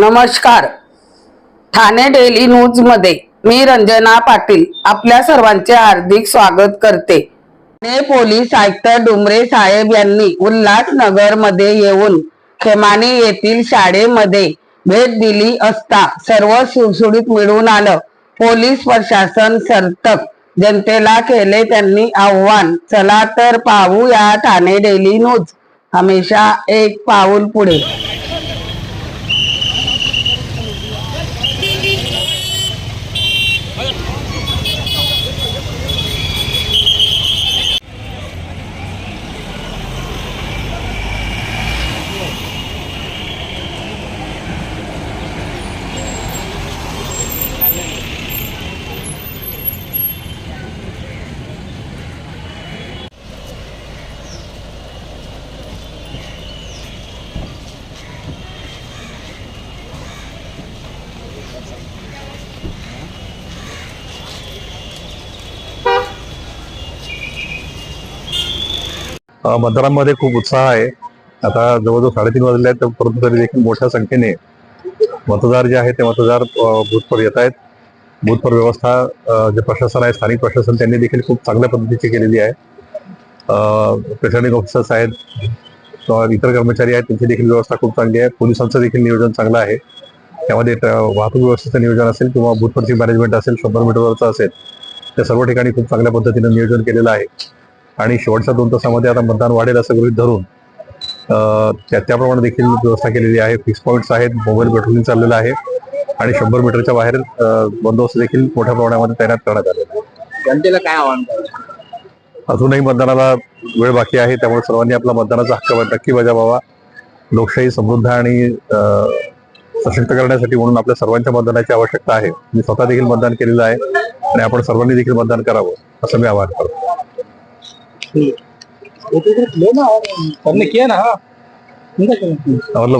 नमस्कार. ठाणे डेली न्यूजमध्ये मी रंजना पाटील आपल्या सर्वांचे हार्दिक स्वागत करते. ठाणे पोलीस आयुक्त डुमरे साहेब यांनी उल्हासनगरमध्ये येऊन खेमाने येथील शाळेमध्ये भेट दिली असता सर्व सुरसुडीत मिळून आलं. पोलीस प्रशासन सर्तक जनतेला केले त्यांनी आव्हान. चला तर पाहूया ठाणे डेली न्यूज. हमेशा एक पाऊल पुढे. मतदारांमध्ये खूप उत्साह आहे. आता जवळजवळ साडेतीन वाजले आहेत परंतु तरी देखील मोठ्या संख्येने मतदार जे आहेत ते मतदार अ, बूथवर येत आहेत. बूथवर व्यवस्था जे प्रशासन आहे स्थानिक प्रशासन त्यांनी देखील खूप चांगल्या पद्धतीची केलेली आहे. प्रिसाइडिंग ऑफिसर्स आहेत किंवा इतर कर्मचारी आहेत त्यांची देखील व्यवस्था खूप चांगली आहे. पोलिसांचं देखील नियोजन चांगलं आहे. त्यामध्ये वाहतूक व्यवस्थेचं नियोजन असेल किंवा बूथवरची मॅनेजमेंट असेल शंभर मीटरवरचं असेल त्या सर्व ठिकाणी खूप चांगल्या पद्धतीनं नियोजन केलेलं आहे. आणि शेवटच्या दोन तासामध्ये आता मतदान वाढेल असं गृहीत धरून अ, त्या त्याप्रमाणे देखील व्यवस्था केलेली आहे. फिक्स पॉईंट्स आहेत मोबाईल पेट्रोलिंग चाललेलं आहे आणि शंभर मीटरच्या बाहेर बंदोबस्त देखील मोठ्या प्रमाणामध्ये तैनात करण्यात आलेला आहे. जनतेला काय आव्हान अजूनही मतदानाला वेळ बाकी आहे. त्यामुळे सर्वांनी आपला मतदानाचा हक्क नक्की बजावावा. लोकशाही समृद्ध आणि सशक्त करण्यासाठी म्हणून आपल्या सर्वांच्या मतदानाची आवश्यकता आहे. मी स्वतः देखील मतदान केलेलं आहे आणि आपण सर्वांनी देखील मतदान करावं असं मी आवाहन करतो. ಸಣ್ಣ ಕೇನ ಅವ್ರಲ್ಲ